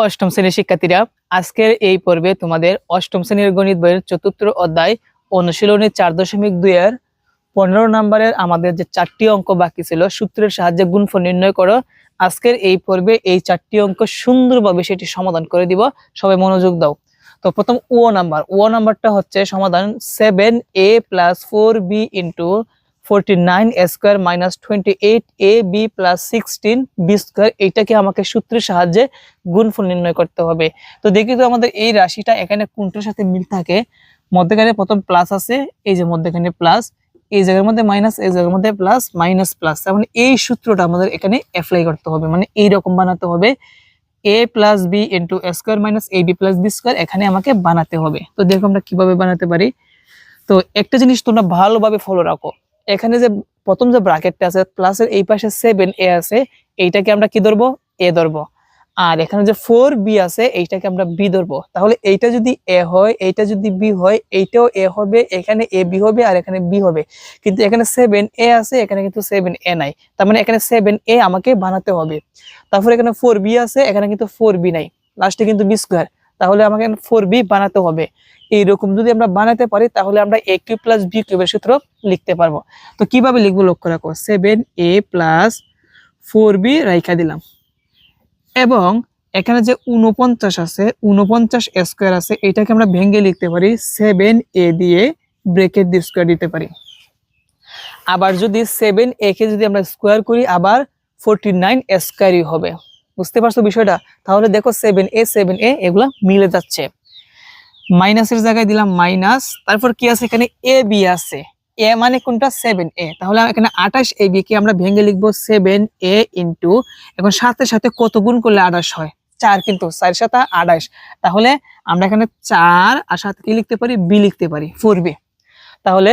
অষ্টম শ্রেণির শিক্ষার্থীরা, আজকের এই পর্বে তোমাদের অষ্টম শ্রেণির গণিত বইয়ের চতুর্থ অধ্যায় অনুশীলনী চার দশমিক দুই এর পনেরো নম্বরের আমাদের যে চারটি অঙ্ক বাকি ছিল, সূত্রের সাহায্যে গুণফল নির্ণয় করো। আজকের এই পর্বে এই চারটি অঙ্ক সুন্দরভাবে সেটি সমাধান করে দিব। সবাই মনোযোগ দাও। তো প্রথম ও নাম্বার। ও নাম্বারটা হচ্ছে সমাধান seven A plus four B into forty nine square minus twenty eight A B plus sixteen B square, এইটাকে আমাকে সূত্রের সাহায্যে গুণফল নির্ণয় করতে হবে। তো দেখি তো আমাদের এই রাশিটা এখানে কোনটার সাথে মিল থাকে? মধ্যখানে প্রথম প্লাস আছে, এই যে মধ্যখানে প্লাস এই জায়গার মধ্যে মাইনাস এই জায়গার মধ্যে প্লাস মাইনাস প্লাস তার মানে এই সূত্রটা আমাদের এখানে অ্যাপ্লাই করতে হবে মানে এই রকম বানাতে হবে। A plus B into square minus A B plus B square এখানে আমাকে বানাতে হবে। তো দেখো আমরা কীভাবে বানাতে পারি? তো একটা জিনিস তোমরা ভালোভাবে ফলো রাখো। এখানে যে প্রথম যে ব্র্যাকেটটা আছে প্লাসের এই পাশে সেভেন এ আছে, এইটাকে আমরা কি ধরবো? এ ধরবো। আর এখানে যে ফোর বি আছে, এইটাকে আমরা বি ধরবো। তাহলে এইটা যদি এ হয়, এইটা যদি বি হয়, এইটাও এ হবে, এখানে এ বি হবে আর এখানে বি হবে। কিন্তু এখানে সেভেন এ আছে, এখানে কিন্তু সেভেন এ নাই। তার মানে এখানে সেভেন এ আমাকে বানাতে হবে। তারপর এখানে ফোর বি আছে, এখানে কিন্তু ফোর বি নাই। লাস্টে কিন্তু বি স্কোয়ার তাহলে আমাকে ফোর বি বানাতে হবে। এইরকম যদি আমরা বানাতে পারি, তাহলে আমরা এ কিউ প্লাস বি কিউবের সূত্র লিখতে পারব। তো কীভাবে লিখব লক্ষ্য রাখো। Seven A plus four B রাইখা দিলাম। এবং এখানে যে উনপঞ্চাশ আছে উনপঞ্চাশ স্কোয়ার আছে, এটাকে আমরা ভেঙে লিখতে পারি। সেভেন এ দিয়ে ব্রেকেট দিয়ে স্কোয়ার দিতে পারি। আবার যদি সেভেন এ কে যদি আমরা স্কোয়ার করি, আবার ফোরটি নাইন স্কোয়ারই হবে। বুঝতে পারছ বিষয়টা? তাহলে দেখো সেভেন এ সেভেন এ এগুলা মিলে যাচ্ছে। মাইনাসের জায়গায় দিলাম মাইনাস তারপর কি আছে এখানে? এ বি আছে। এ মানে কোনটা? সেভেন এ তাহলে এখানে আঠাশ এ বি কে আমরা ভেঙে লিখব সেভেন এ ইন্টু এখন সাথে সাথে কত গুণ করলে আঠাশ হয়? চার কিন্তু, চার সাথে আঠাশ। তাহলে আমরা এখানে চার আর সাথে কি লিখতে পারি? বি লিখতে পারি ফোর বি তাহলে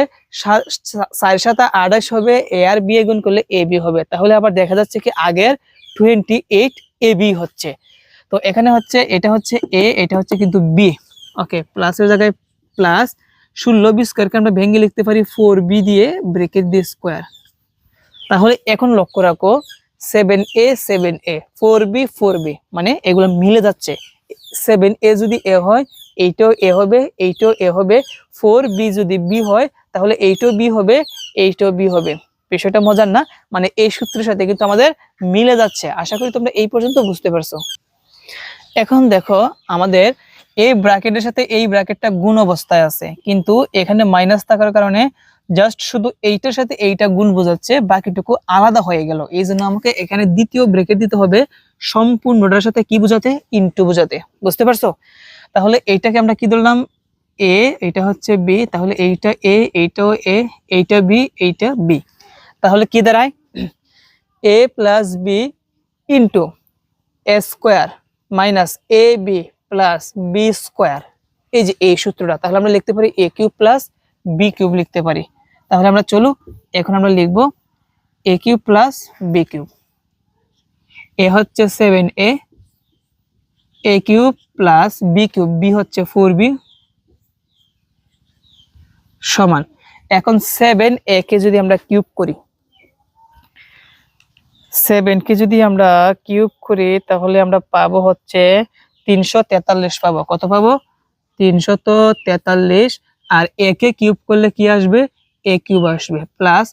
চার সাথে আঠাশ হবে এ আর বি এ গুণ করলে এ বি হবে। তাহলে আবার দেখা যাচ্ছে কি আগের টোয়েন্টি এইট এ বি হচ্ছে। তো এখানে হচ্ছে, এটা হচ্ছে এ এটা হচ্ছে কিন্তু বি ওকে প্লাসের জায়গায় প্লাস ষোলো বি স্কোয়ারকে আমরা ভেঙে লিখতে পারি ফোর বি দিয়ে ব্রেকেট দিয়ে স্কোয়ার তাহলে এখন লক্ষ্য রাখো seven A seven A four B four B মানে এগুলো মিলে যাচ্ছে। সেভেন এ যদি এ হয়, এইটাও এ হবে, এইটাও এ হবে ফোর বি যদি বি হয়, তাহলে এইটাও বি হবে, এইটাও বি হবে। বিষয়টা মজার না মানে এই সূত্রের সাথে কিন্তু আমাদের মিলে যাচ্ছে। আশা করি তোমরা এই পর্যন্ত বুঝতে পারছ। এখন দেখো, আমাদের এই ব্র্যাকেটের সাথে এই ব্র্যাকেটটা গুণ অবস্থায় আছে। কিন্তু এখানে মাইনাস থাকার কারণে জাস্ট শুধু এইটার সাথে এইটা গুণ বোঝাচ্ছে, বাকিটুকু আলাদা হয়ে গেল। এই জন্য আমাকে এখানে দ্বিতীয় ব্রেকেট দিতে হবে সম্পূর্ণটার সাথে কি বোঝাতে? ইনটু বোঝাতে। বুঝতে পারছ? তাহলে এইটাকে আমরা কি ধরলাম? এ এটা হচ্ছে বি তাহলে এইটা এ এইটাও এ এইটা বি এইটা বি তাহলে কি দাঁড়ায়? A plus B into A square minus A B plus B square এই যে এই সূত্রটা, তাহলে আমরা লিখতে পারি A cube plus B cube লিখতে পারি। তাহলে আমরা চলো এখন আমরা লিখব A cube plus B cube A হচ্ছে seven A A cube plus B cube B হচ্ছে ফোর বি সমান। এখন সেভেন এ কে যদি আমরা কিউব করি সেভেন কে যদি আমরা কিউব করি, তাহলে আমরা পাবো হচ্ছে তিনশো তেতাল্লিশ পাবো। কত পাবো? তিনশত তেতাল্লিশ। আর এ কে কিউব করলে কি আসবে? এ কিউব আসবে। প্লাস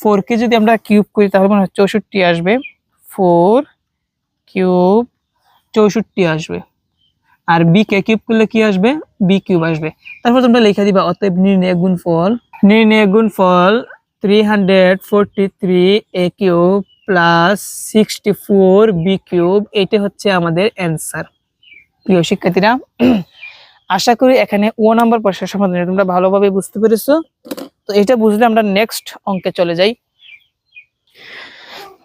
ফোর কে যদি আমরা কিউব করি, তাহলে মনে হয় চৌষট্টি আসবে। ফোর কিউব চৌষট্টি আসবে। আর বি কে কিউব করলে কি আসবে? বি কিউব আসবে। তারপর তোমরা লিখে দিবা, অতএব নির্ণয় গুণফল। নির্ণয় গুণফল three hundred forty three A cube plus sixty four B cube এটা হচ্ছে আমাদের অ্যান্সার প্রিয় শিক্ষার্থীরা, আশা করি এখানে ও নাম্বার প্রশ্নের সমাধানে তোমরা ভালোভাবে বুঝতে পেরেছ। তো এটা বুঝলে আমরা নেক্সট অঙ্কে চলে যাই।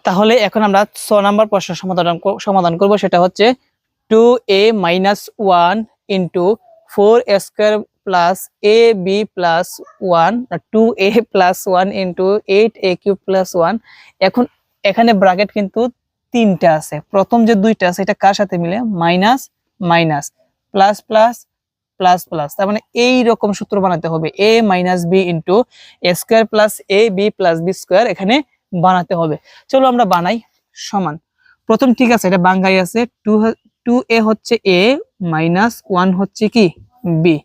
তাহলে এখন আমরা ছ নাম্বার প্রশ্নের সমাধান সমাধান করব, সেটা হচ্ছে two A minus one into four square plus A B plus one two A plus one into eight A Q plus one এখন এখানে ব্রাকেট কিন্তু তিনটা আছে। প্রথম যে দুইটা আছে, এটা কার সাথে মিলে? Minus minus. Plus plus plus plus তার মানে এই রকম সূত্র বানাতে হবে। A minus B into A square plus A B plus B square এখানে বানাতে হবে। চলো আমরা বানাই সমান। প্রথম ঠিক আছে, এটা বাঙ্গাই আছে। টু টু এ হচ্ছে এ মাইনাস ওয়ান হচ্ছে কি? বি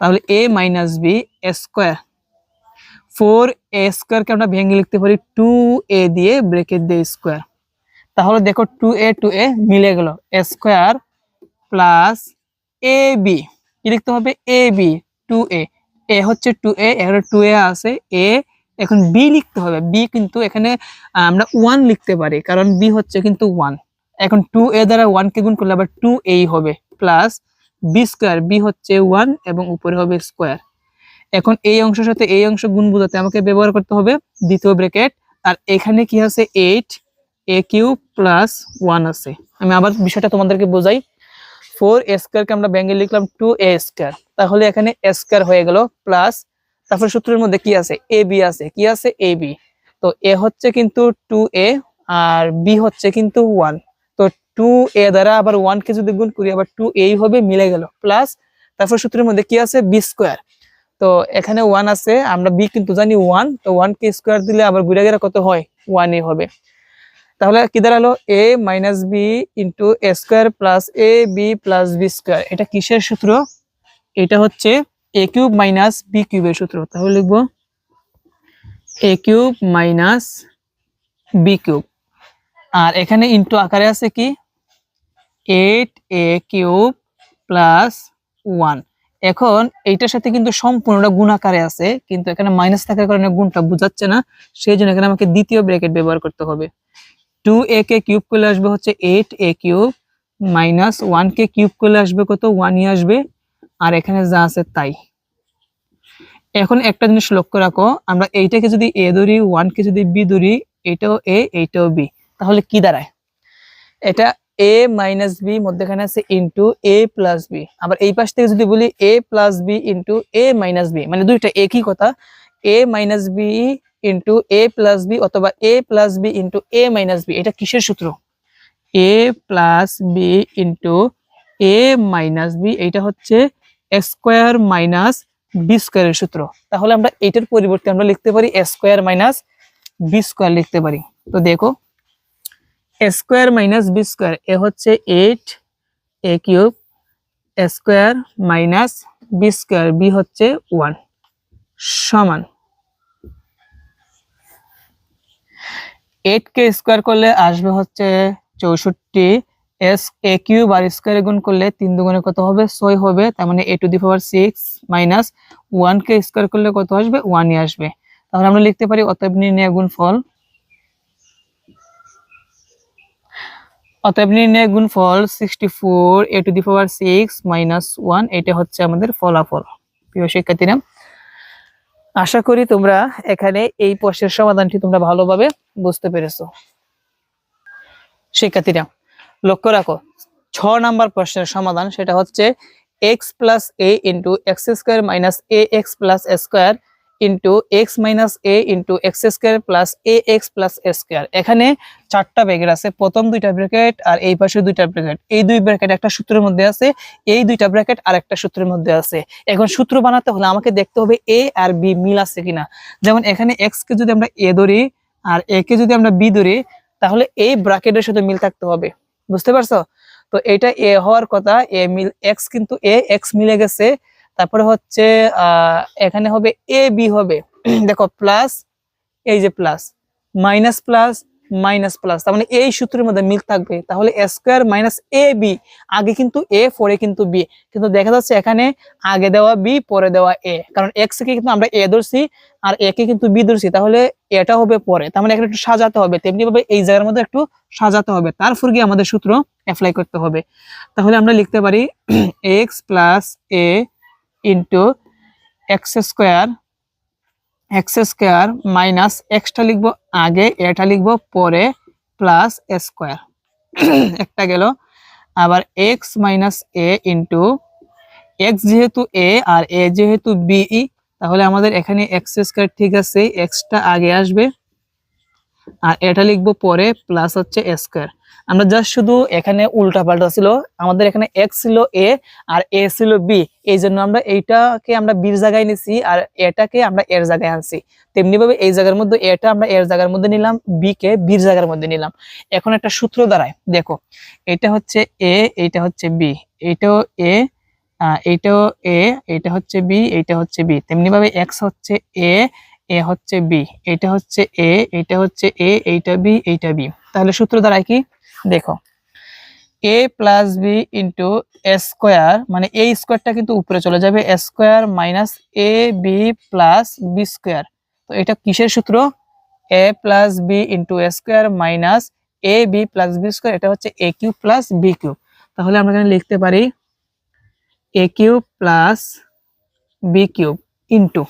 তাহলে A minus B square four A স্কোয়ারকে আমরা ভেঙে লিখতে পারি টু এ দিয়ে ব্রেকেট দিয়ে স্কোয়ার। তাহলে দেখো টু এ টু এ মিলে গেল। Square plus A B. কি লিখতে হবে? এ বি, টু এ। এ হচ্ছে টু এ, এখানে টু এ আছে, এ। এখন বি লিখতে হবে। বি কিন্তু এখানে আমরা ওয়ান লিখতে পারি, কারণ বি হচ্ছে কিন্তু ওয়ান এখন টু এ দ্বারা ওয়ান কে গুণ করলে আবার টু এই হবে, প্লাস বি স্কোয়ার। বি হচ্ছে ওয়ান এবং উপরে হবে স্কোয়ার। এখন এই অংশের সাথে এই অংশ গুণ বোঝাতে আমাকে ব্যবহার করতে হবে দ্বিতীয় ব্র্যাকেট। আর এখানে কি আছে? Eight, A Q plus one আছে। আমি আবার বিষয়টা তোমাদেরকে বোঝাই। ফোর স্কোয়ারকে আমরা ব্যাঙ্গে লিখলাম টু এ স্কোয়ার। তাহলে এখানে স্কোয়ার হয়ে গেল প্লাস, তারপর সূত্রের মধ্যে কি আছে? এ বি আছে। কি আছে? A B. তো এ হচ্ছে কিন্তু টু এ আর বি হচ্ছে কিন্তু ওয়ান। তো টু এ দ্বারা আবার ওয়ান কে যদি গুণ করি, আবার টু এই হবে, মিলে গেল। প্লাস, তারপর সূত্রের মধ্যে কি আছে? B square. তো এখানে ওয়ান আছে, আমরা বি কিন্তু জানি ওয়ান তো ওয়ান কে স্কোয়ার দিলে আবার ঘুরে গেলে কত হয়? ওয়ানই হবে। তাহলে কি দাঁড়াল? A minus B into A square plus A B plus B square এটা কিসের সূত্র? এটা হচ্ছে এ কিউব মাইনাস বি কিউবের সূত্র। তাহলে লিখব A cube minus B cube আর এখানে ইন্টু আকারে আছে কি? Eight A cube plus one এখন এইটার সাথে কিন্তু সম্পূর্ণটা গুণ আকারে আছে, কিন্তু এখানে মাইনাস থাকার কারণে গুণটা বোঝাচ্ছে না সেই জন্য এখানে আমাকে দ্বিতীয় ব্র্যাকেট ব্যবহার করতে হবে। টু এ কে কিউব করলে আসবে হচ্ছে eight A cube minus one K cube করলে আসবে কত? ওয়ানই আসবে, আর এখানে যা আছে তাই। এখন একটা জিনিস লক্ষ্য রাখো, আমরা এইটাকে যদি এ ধরি ওয়ান কে যদি বি ধরি, এটাও এ এইটাও বি তাহলে কি দাঁড়ায়? এটা এ মাইনাস বি মধ্যখানে আছে ইন্টু এ প্লাস বি আবার এই পাশ থেকে যদি বলি A plus B into A minus B মানে দুইটা একই কথা। A minus B into A plus B অথবা A plus B into A minus B এটা কিসের সূত্র? A plus B into A minus B এইটা হচ্ছে স্কোয়ার মাইনাস বি স্কোয়ারের সূত্র। তাহলে আমরা এটার পরিবর্তে আমরা লিখতে পারি স্কোয়ার মাইনাস বি স্কোয়ার লিখতে পারি। তো দেখো square minus B square, A হচ্ছে eight, A cube square minus B square, B হচ্ছে ওয়ান, সমান। এইট কে স্কোয়ার করলে আসবে হচ্ছে চৌষট্টি, এস, এ কিউব আর স্কোয়ারে গুণ করলে তিন দুগুণে কত হবে? ছয় হবে, তার মানে A to the power six minus one K square করলে কত আসবে? ওয়ানই আসবে। তাহলে আমরা লিখতে পারি অতএব নির্ণয় গুণ ফল অতএব নির্ণয় গুণ ফল sixty four A to the power six minus one এটা হচ্ছে আমাদের ফলাফল। প্রিয় শিক্ষার্থীরা, আশা করি তোমরা এখানে এই প্রশ্নের সমাধানটি তোমরা ভালোভাবে বুঝতে পেরেছ। শিক্ষার্থীরা, লক্ষ্য রাখো, ছ নাম্বার প্রশ্নের সমাধান সেটা হচ্ছে X plus A into X square minus A X plus square into X minus A into X square plus A X plus square এখানে চারটা ব্র্যাকেট আছে, প্রথম দুইটা ব্র্যাকেট আর এই পাশে দুইটা ব্র্যাকেট এই দুই ব্র্যাকেট একটা সূত্রের মধ্যে আছে, এই দুইটা ব্র্যাকেট আর একটা সূত্রের মধ্যে আছে। এখন সূত্র বানাতে হলে আমাকে দেখতে হবে এ আর বি মিল আছে কিনা। যেমন এখানে এক্স কে যদি আমরা এ ধরি আর এ কে যদি আমরা বি ধরি, তাহলে এই ব্র্যাকেটের সাথে মিল থাকতে হবে। বুঝতে পারছ? তো এটা এ হওয়ার কথা এ মিল এক্স কিন্তু এ এক্স মিলে গেছে। তারপরে হচ্ছে এখানে হবে এ বি হবে। দেখো প্লাস এই যে plus minus plus minus plus তার মানে এই সূত্রের মধ্যে মিল থাকবে। তাহলে স্কোয়ার মাইনাস এ বি আগে কিন্তু এ পরে কিন্তু বি কিন্তু দেখা যাচ্ছে এখানে আগে দেওয়া বি পরে দেওয়া এ কারণ এক্স কে কিন্তু আমরা এ ধরছি, আর এ কে কিন্তু বি ধরছি। তাহলে এটা হবে পরে। তার মানে এখানে একটু সাজাতে হবে। তেমনি ভাবে এই জায়গার মধ্যে একটু সাজাতে হবে। তারপর গিয়ে আমাদের সূত্র অ্যাপ্লাই করতে হবে। তাহলে আমরা লিখতে পারি X plus A into X square X square minus extra লিখব আগে এটা লিখব পরে প্লাস স্কোয়ার একটা গেল। আবার X minus A into X যেহেতু এ আর এ যেহেতু বিই তাহলে আমাদের এখানে এক্স স্কোয়ার ঠিক আছে এক্সটা আগে আসবে। আর এটা লিখব পরে প্লাস হচ্ছে স্কোয়ার আমরা জাস্ট শুধু এখানে উল্টা পাল্টা ছিল, আমাদের এখানে এক্স ছিল এ আর এ ছিল বি এই জন্য আমরা এইটাকে আমরা বির জায়গায় নিছি আর এটাকে আমরা এর জায়গায় আনছি। তেমনি ভাবে এই জায়গার মধ্যে এটা আমরা এর জায়গার মধ্যে নিলাম বি কে বির জায়গার মধ্যে নিলাম। এখন একটা সূত্র দাঁড়ায়, দেখো, এটা হচ্ছে এ এইটা হচ্ছে বি এইটাও এ এইটাও এ এটা হচ্ছে বি এইটা হচ্ছে বি তেমনি ভাবে এক্স হচ্ছে এ এ হচ্ছে বি এটা হচ্ছে এ এটা হচ্ছে এ এইটা বি এইটা বি তাহলে সূত্র দ্বারাই কি? দেখো A plus B into square মানে এই স্কোয়ারটা কিন্তু উপরে চলে যাবে square minus A B plus B square তো এটা কিসের সূত্র? A plus B into square minus A B plus B square এটা হচ্ছে A cube plus B cube তাহলে আমরা এখানে লিখতে পারি A cube plus B cube into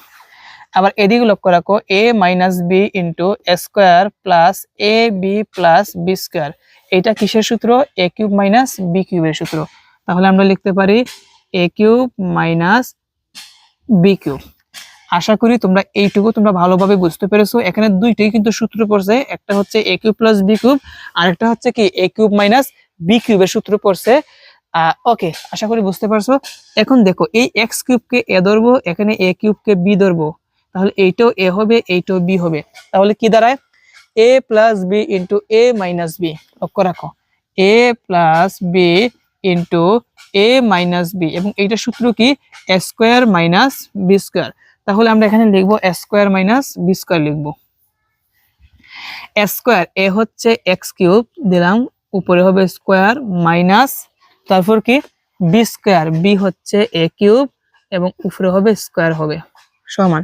আবার এদিকে লক্ষ্য রাখো A minus B into square plus A B plus B square এটা কিসের সূত্র? এ কিউব মাইনাস বি কিউবের সূত্র। তাহলে আমরা লিখতে পারি A cube minus B cube আশা করি তোমরা এইটুকু তোমরা ভালোভাবে বুঝতে পেরেছ। এখানে দুইটাই কিন্তু সূত্র পড়ছে। একটা হচ্ছে A cube plus B cube আর একটা হচ্ছে কি এ কিউব মাইনাস বি কিউবের সূত্র পড়ছে। ওকে আশা করি বুঝতে পারছ। এখন দেখো, এই এক্স কিউবকে এ ধরবো, এখানে এ কিউবকে বি ধরবো। তাহলে এইটাও এ হবে, এইটাও বি হবে। তাহলে কি দাঁড়ায়? A plus B into A minus B লক্ষ্য রাখো। A plus B into A minus B এবং এইটা সূত্র কি? স্কোয়ার মাইনাস বি স্কোয়ার তাহলে আমরা এখানে লিখব স্কোয়ার মাইনাস বি স্কোয়ার লিখব। স্কোয়ার এ হচ্ছে এক্স কিউব দিলাম। উপরে হবে স্কোয়ার মাইনাস তারপর কি? বি স্কোয়ার বি হচ্ছে এ কিউব এবং উপরে হবে স্কোয়ার হবে। সমান।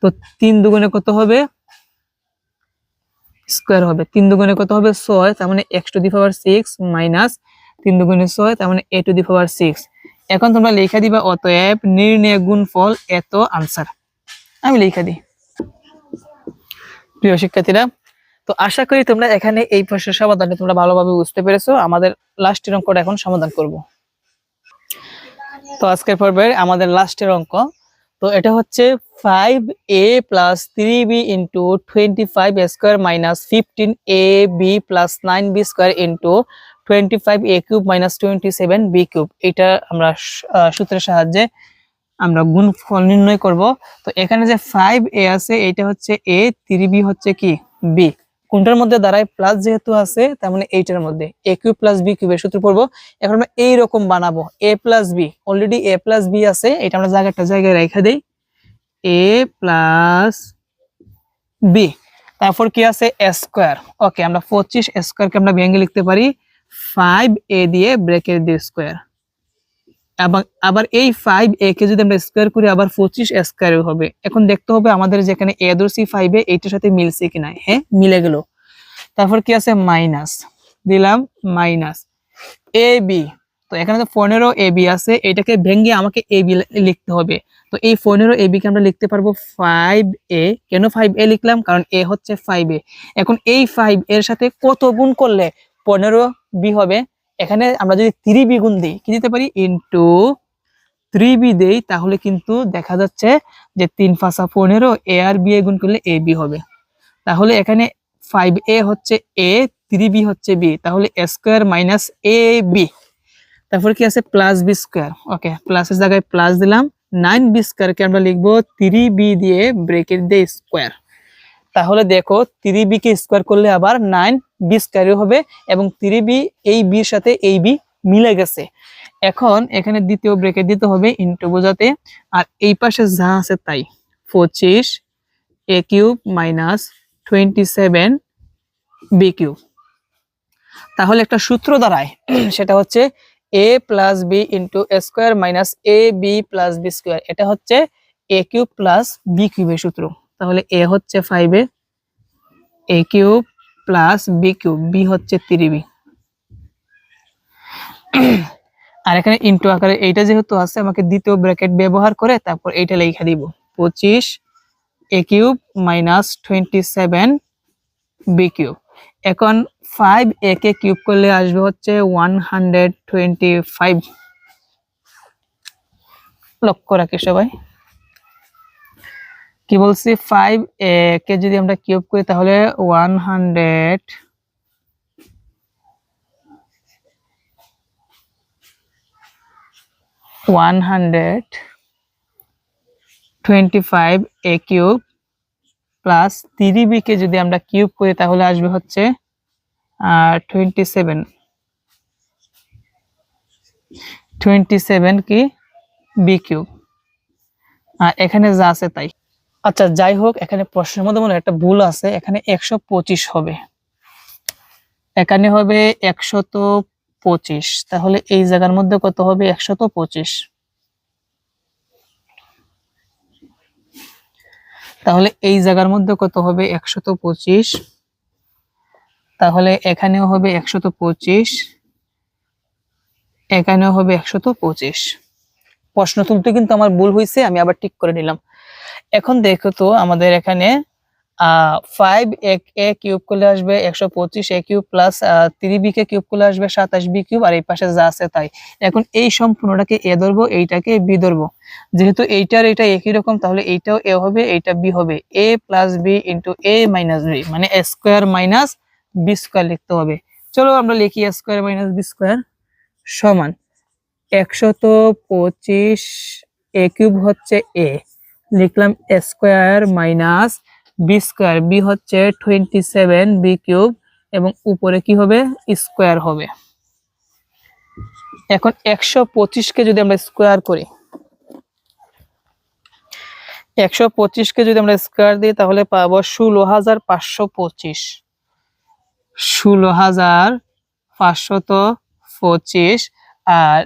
তো তিন দুগুণে কত হবে? স্কোয়ার হবে। তিন দুগুণে কত হবে? ছয়, তার মানে X to the power six minus তিন দুগুণে ছয়, তার মানে এ টু দি পাওয়ার সিক্স। এখন তোমরা লেখা দিবা অতএব নির্ণয় গুণফল এত আনসার আমি লেখা দিই। প্রিয় শিক্ষার্থীরা, তো আশা করি তোমরা এখানে এই প্রশ্নের সমাধানটা তোমরা ভালোভাবে বুঝতে পেরেছ। আমাদের লাস্টের অঙ্কটা এখন সমাধান করব। তো আজকের পর্বের আমাদের লাস্টের অঙ্ক তো এটা হচ্ছে five A plus three B into twenty five square minus fifteen A B plus nine B square into twenty five A cube minus twenty seven B cube এটা আমরা সূত্রের সাহায্যে আমরা গুণফল নির্ণয় করব। তো এখানে যে ফাইভ এ আছে এটা হচ্ছে এ থ্রি বি হচ্ছে কি? বি কোনটার মধ্যে দাঁড়ায়? প্লাস যেহেতু আছে, তার মানে এইটার মধ্যে। এ কিউব প্লাস বি কিউবের সূত্র পড়ব। এখন আমরা এইরকম বানাবো। A plus B already A plus B আছে। এটা আমরা জায়গাটা জায়গায় রেখে দেই। এ প্লাস বি তারপর কি আছে? স্কোয়ার ওকে আমরা পঁচিশ স্কোয়ারকে আমরা ভেঙে লিখতে পারি। ফাইভ এ দিয়ে ব্রেকেট দিয়ে স্কোয়ার এবং আবার এই ফাইভ এ কে যদি আমরা স্কোয়ার করি, আবার পঁচিশ স্কোয়ার হবে। এখন দেখতে হবে আমাদের যেখানে এ ধরছি ফাইভ এ এইটার সাথে মিলছে কিনা। হ্যাঁ মিলে গেল। তারপর কি আছে? মাইনাস দিলাম মাইনাস এ বি তো এখানে তো পনেরো এ বি আছে। এটাকে ভেঙে আমাকে এ বি লিখতে হবে। তো এই পনেরো এ বিকে আমরা লিখতে পারব ফাইভ এ কেন ফাইভ এ লিখলাম? কারণ এ হচ্ছে ফাইভ এ এখন এই ফাইভ এর সাথে কত গুণ করলে পনেরো বি হবে? এখানে আমরা যদি থ্রি বি গুণ দিই, কি দিতে পারি? ইন্টু থ্রি বি দেই, তাহলে কিন্তু দেখা যাচ্ছে যে তিন পাঁচা পনেরো এ আর বি এ গুণ করলে এ বি হবে। তাহলে এখানে ফাইভ এ হচ্ছে এ থ্রি বি হচ্ছে বি তাহলে স্কোয়ার মাইনাস এ বি তারপর কি আছে? প্লাস বি স্কোয়ার ওকে প্লাসের জায়গায় প্লাস দিলাম। নাইন বি স্কোয়ারকে আমরা লিখব থ্রি বি দিয়ে ব্রেকেট দিয়ে স্কোয়ার তাহলে দেখো থ্রি স্কোয়ার করলে আবার নাইন বি স্কোয়ারও হবে এবং থ্রি বি, এই বির সাথে এই বি মিলে গেছে। এখন এখানে দ্বিতীয় ব্রেকেট দিতে হবে ইন্টু বোঝাতে। আর এই পাশে যা আছে তাই। পঁচিশ A cube minus twenty seven B cube. তাহলে একটা সূত্র দাঁড়ায়। সেটা হচ্ছে A plus B into square minus A B plus B square এটা হচ্ছে এ কিউব প্লাস বি কিউবের সূত্র। তাহলে এ হচ্ছে five A. Cube plus B cube, B হচ্ছে থ্রি বি। আর এখানে ইন্টু আকারে এইটা যেহেতু আছে, আমাকে দ্বিতীয় ব্র্যাকেট ব্যবহার করে তারপর এইটা লেখা দিব। পঁচিশ A cube minus twenty seven B cube. এখন ফাইভ এ কে কিউব করলে আসবে হচ্ছে ওয়ান হান্ড্রেড টোয়েন্টি ফাইভ লক্ষ্য রাখি সবাই। কি বলছি? ফাইভ এ কে যদি আমরা কিউব করি তাহলে one hundred one hundred twenty five A cube plus three বিকে যদি আমরা কিউব করি তাহলে আসবে হচ্ছে টোয়েন্টি সেভেন টোয়েন্টি সেভেন কি? বি কিউব আর এখানে যা আছে তাই। আচ্ছা যাই হোক, এখানে প্রশ্নের মধ্যে মনে একটা ভুল আছে। এখানে একশো পঁচিশ হবে। এখানে হবে একশত পঁচিশ। তাহলে এই জায়গার মধ্যে কত হবে? একশত পঁচিশ। তাহলে এই জায়গার মধ্যে কত হবে? একশত পঁচিশ। তাহলে এখানেও হবে একশত পঁচিশ। এখানেও হবে একশত পঁচিশ। প্রশ্ন তুলতে কিন্তু আমার ভুল হয়েছে, আমি আবার ঠিক করে নিলাম। এখন দেখো তো আমাদের এখানে ফাইভ এক এ কিউব করলে আসবে একশো পঁচিশ A cube plus three B K cube করলে আসবে সাতাশ বি কিউব আর এই পাশে যা আছে তাই। এখন এই সম্পূর্ণটাকে এ ধরবো, এইটাকে বি ধরবো। যেহেতু এইটার এটা একই রকম, তাহলে এইটাও এ হবে, এইটা বি হবে। A plus B into A minus B মানে A square minus B square লিখতে হবে। চলো আমরা লিখি A square minus B square সমান। একশত পঁচিশ এ কিউব হচ্ছে এ লিখলাম square minus B square B হচ্ছে টোয়েন্টি সেভেন বি কিউব এবং উপরে কি হবে? স্কোয়ার হবে। এখন একশো পঁচিশকে যদি আমরা স্কোয়ার করি, একশো পঁচিশকে যদি আমরা স্কোয়ার দিই, তাহলে পাবো ষোলো হাজার পাঁচশো পঁচিশ। ষোলো হাজার পাঁচশত পঁচিশ। আর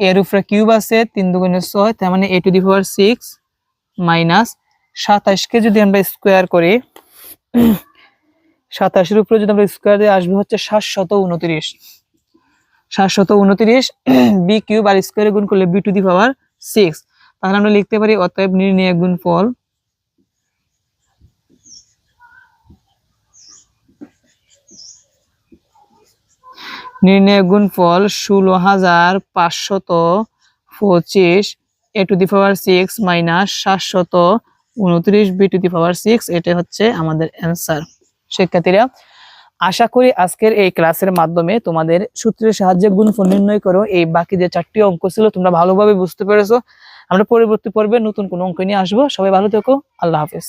এর উপরে কিউব আছে, তিন দুগুণে ছয়, তার মানে A to the power six minus সাতাশকে যদি আমরা স্কোয়ার করি, সাতাশের উপরে যদি আমরা স্কোয়ার দিয়ে আসবে হচ্ছে সাতশত উনত্রিশ। সাতশত উনত্রিশ বি কিউব আর স্কোয়ারে গুণ করলে B to the power six. তাহলে আমরা লিখতে পারি, অতএব নির্ণয় গুণ ফল নির্ণয় গুণ ফল ষোলো হাজার পাঁচশত পঁচিশ A to the power six minus সাতশত উনত্রিশ B to the power six এটা হচ্ছে আমাদের অ্যান্সার শিক্ষার্থীরা, আশা করি আজকের এই ক্লাসের মাধ্যমে তোমাদের সূত্রের সাহায্যে গুণফল নির্ণয় করো। এই বাকি যে চারটি অঙ্ক ছিল, তোমরা ভালোভাবে বুঝতে পেরেছ। আমরা পরবর্তী পর্বে নতুন কোন অঙ্ক নিয়ে আসব। সবাই ভালো থেকো। আল্লাহ হাফেজ।